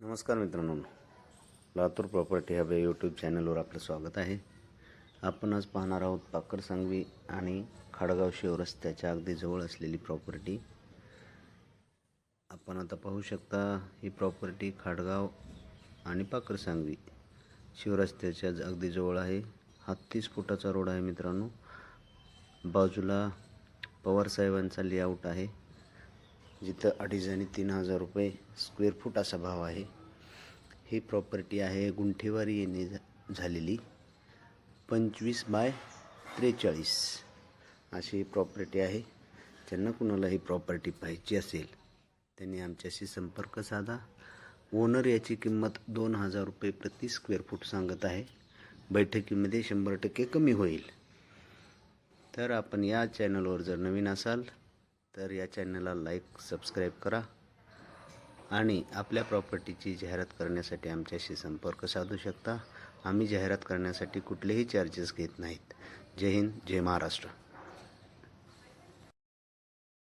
नमस्कार मित्रांनो. Latur property hub या यूट्यूब चॅनलवर आपलं स्वागत आहे. आपण आज पाहणार आहोत पाकर सांगवी आणि खाडगाव शिव रस्त्याच्या अगदी जवळ असलेली प्रॉपर्टी आपण आता पाहू शकता ही प्रॉपर्टी खाडगाव आणि पाकर सांगवी शिवरस्त्याच्या अगदी जवळ आहे. हा तीस फुटाचा रोड आहे मित्रांनो. बाजूला पवारसाहेबांचा लेआउट आहे. जिथं अडीच आणि तीन हजार रुपये स्क्वेअर फूट असा भाव आहे. ही प्रॉपर्टी आहे गुंठेवारी येणे झा- झालेली. पंचवीस बाय त्रेचाळीस अशी ही प्रॉपर्टी आहे. ज्यांना कुणाला ही प्रॉपर्टी पाहिजे असेल त्यांनी आमच्याशी संपर्क साधा. ओनर याची किंमत दोन हजार रुपये प्रति स्क्वेअर फूट सांगत आहे. बैठकीमध्ये शंभर टक्के कमी होईल. तर आपण या चॅनलवर जर नवीन असाल तर या चॅनलला लाईक सबस्क्राईब करा आणि आपल्या प्रॉपर्टीची जाहिरात करण्यासाठी आमच्याशी संपर्क साधू शकता. आम्ही जाहिरात करण्यासाठी कुठलेही चार्जेस घेत नाहीत. जय हिंद जय महाराष्ट्र.